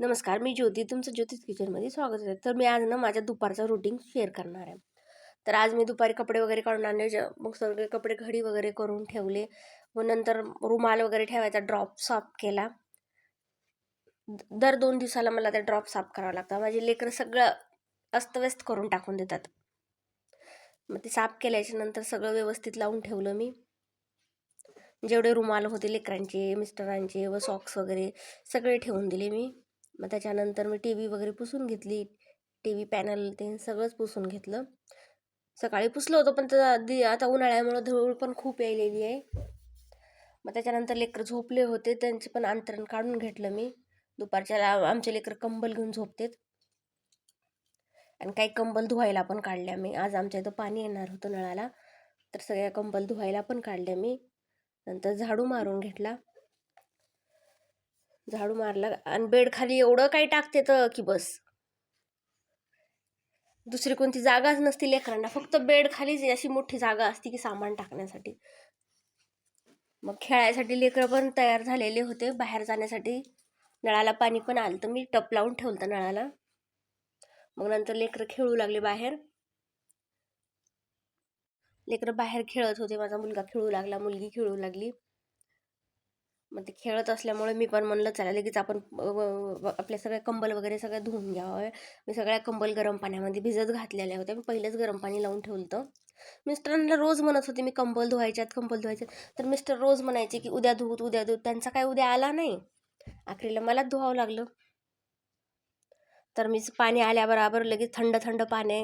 नमस्कार मी ज्योती. तुमचं ज्योतिष किचनमध्ये स्वागत आहे. तर मी आज ना माझ्या दुपारचं रुटीन शेअर करणार आहे. तर आज मी दुपारी कपडे वगैरे काढून आणले. ज- मग सगळे कपडे घडी वगैरे करून ठेवले. व नंतर रुमाल वगैरे ठेवायचा ड्रॉप साफ केला. द- दर दोन दिवसाला मला ते ड्रॉप साफ करावं लागतं. माझे लेकरं सगळं अस्तव्यस्त करून टाकून देतात. मग ते साफ केल्याच्यानंतर सगळं व्यवस्थित लावून ठेवलं मी. जेवढे रुमाल होते लेकरांचे मिस्टरांचे व सॉक्स वगैरे सगळे ठेवून दिले मी. मग त्याच्यानंतर मी टी व्ही वगैरे पुसून घेतली. टी व्ही पॅनल ते सगळंच पुसून घेतलं. सकाळी पुसलं होतं पण तर आधी आता उन्हाळ्यामुळं धूळ पण खूप यायलेली आहे. मग त्याच्यानंतर लेकरं झोपले होते त्यांचे पण अंतरण काढून घेतलं मी. दुपारच्या आमचे लेकर कंबल घेऊन झोपतेत. आणि काही कंबल धुवायला पण काढल्या मी. आज आमच्या इथं पाणी येणार होतं नळाला तर सगळ्या कंबल धुवायला पण काढल्या मी. नंतर झाडू मारून घेतला. झाडू मारला आणि बेड खाली एवढं काही टाकते तर की बस. दुसरी कोणती जागाच नसती लेकरांना फक्त बेड खालीच अशी मोठी जागा असती की सामान टाकण्यासाठी. मग खेळायसाठी लेकरं पण तयार झालेले होते बाहेर जाण्यासाठी. नळाला पाणी पण आलं तर मी टप लावून ठेवलं नळाला. मग नंतर लेकरं खेळू लागले बाहेर. लेकरं बाहेर खेळत होते माझा मुलगा खेळू लागला मुलगी खेळू लागली. मग ते खेळत असल्यामुळे मी पण म्हणलं चला लगेच आपण आपल्या सगळ्या कंबल वगैरे सगळ्या धुवून घ्यावं. मी सगळ्या कंबल गरम पाण्यामध्ये भिजत घातलेल्या होत्या. मी पहिलेच गरम पाणी लावून ठेवलं होतं मिस्टरांना रोज म्हणत होते मी कंबल धुवायच्यात कंबल धुवायच्यात. तर मिस्टर रोज म्हणायचे की उद्या धुवत उद्या धुवत त्यांचा काय उद्या आला नाही. आखरीला मलाच धुवावं लागलं. तर मी पाणी आल्याबरोबर लगेच थंड थंड पाणी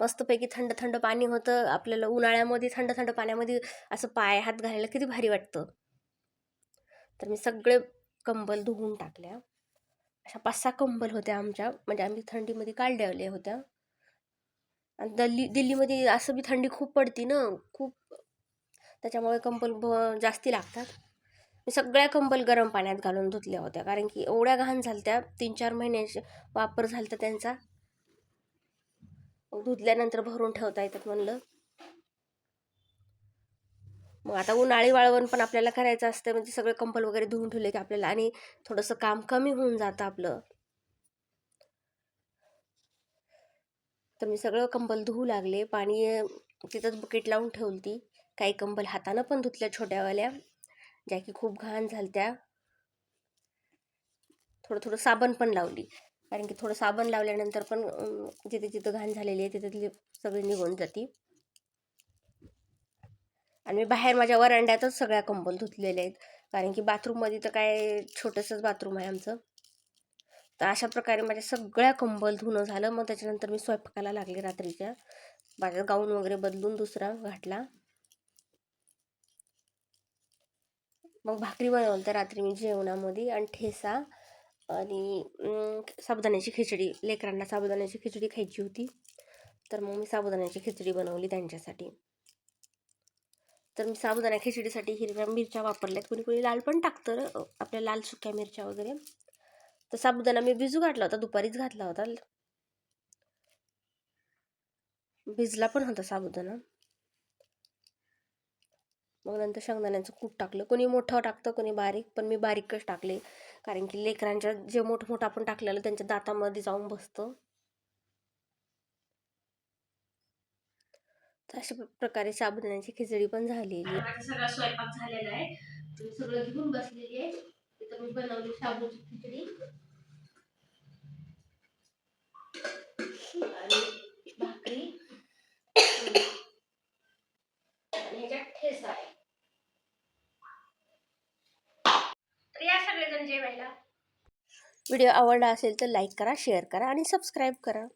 मस्तपैकी थंड थंड पाणी होतं. आपल्याला उन्हाळ्यामध्ये थंड थंड पाण्यामध्ये असं पाय हात घालायला किती भारी वाटतं. तर मी सगळे कंबल धुवून टाकल्या. अशा पाच सहा कंबल होत्या आमच्या. म्हणजे आम्ही थंडीमध्ये काढल्या होत्या. आणि दिल्ली दिल्लीमध्ये असं बी थंडी खूप पडती ना. खूप त्याच्यामुळे कंबल ब जास्ती लागतात. मी सगळ्या कंबल गरम पाण्यात घालून धुतल्या होत्या. कारण की एवढ्या घाण झालत्या तीन चार महिन्याचे वापर झालता त्यांचा. धुतल्यानंतर भरून ठेवता येतात म्हणलं. मग आता उन्हाळी वाळवण पण आपल्याला करायचं असतं म्हणजे सगळे कंबल वगैरे धुवून ठेवले की आपल्याला आणि थोडंसं काम कमी होऊन जातं आपलं. तर मी सगळं कंबल धुवू लागले पाणी तिथंच बुकेट लावून ठेवली काही कंबल हातानं पण धुतल्या छोट्यावाल्या ज्या की खूप घाण झालत्या. थोडं थोडं साबण पण लावली. कारण की थोडं साबण लावल्यानंतर पण जिथे जिथं घाण झालेली आहे तिथे सगळी निघून जाते. आणि मी बाहेर माझ्या वरांड्यातच सगळ्या कंबल धुतलेल्या आहेत. कारण की बाथरूममध्ये तर काय छोटंसंच बाथरूम आहे आमचं. तर अशा प्रकारे माझ्या सगळ्या कंबल धुणं झालं. मग त्याच्यानंतर मी स्वयंपाकाला लागले रात्रीच्या. माझा गाऊन वगैरे बदलून दुसरा घातला. मग भाकरी बनवलं तर रात्री मी जेवणामध्ये. आणि ठेसा आणि साबुदाण्याची खिचडी. लेकरांना साबुदाण्याची खिचडी खायची होती. तर मग मी साबुदाण्याची खिचडी बनवली त्यांच्यासाठी. तर मी साबुदाणा खिचडीसाठी हिरव्या मिरच्या वापरल्यात. कोणी कोणी लाल पण टाकतं आपल्या लाल सुक्या मिरच्या वगैरे. तर साबुदाणा मी भिजू घातला होता दुपारीच घातला होता. भिजला पण होता साबुदाणा. मग नंतर शेंगदाण्याचं कूट टाकलं. कोणी मोठं टाकतं कोणी बारीक पण मी बारीकच टाकले. कारण की लेकरांच्या जे मोठं मोठं आपण टाकलेलं त्यांच्या दातामध्ये जाऊन बसतं. तर अशा प्रकारे साबुदाण्याची खिचडी पण झालेली आहे. माझा सगळा स्वयंपाक झालेला आहे. सगळं घेऊन बसलेली आहे. तिथं मी बनवली शाबूची खिचडी. आणि भाकरी. आणि ह्याच्यात ठेचा आहे. तर या सगळेजण जेवायला. व्हिडिओ आवडला असेल तर लाईक करा शेअर करा आणि सबस्क्राईब करा.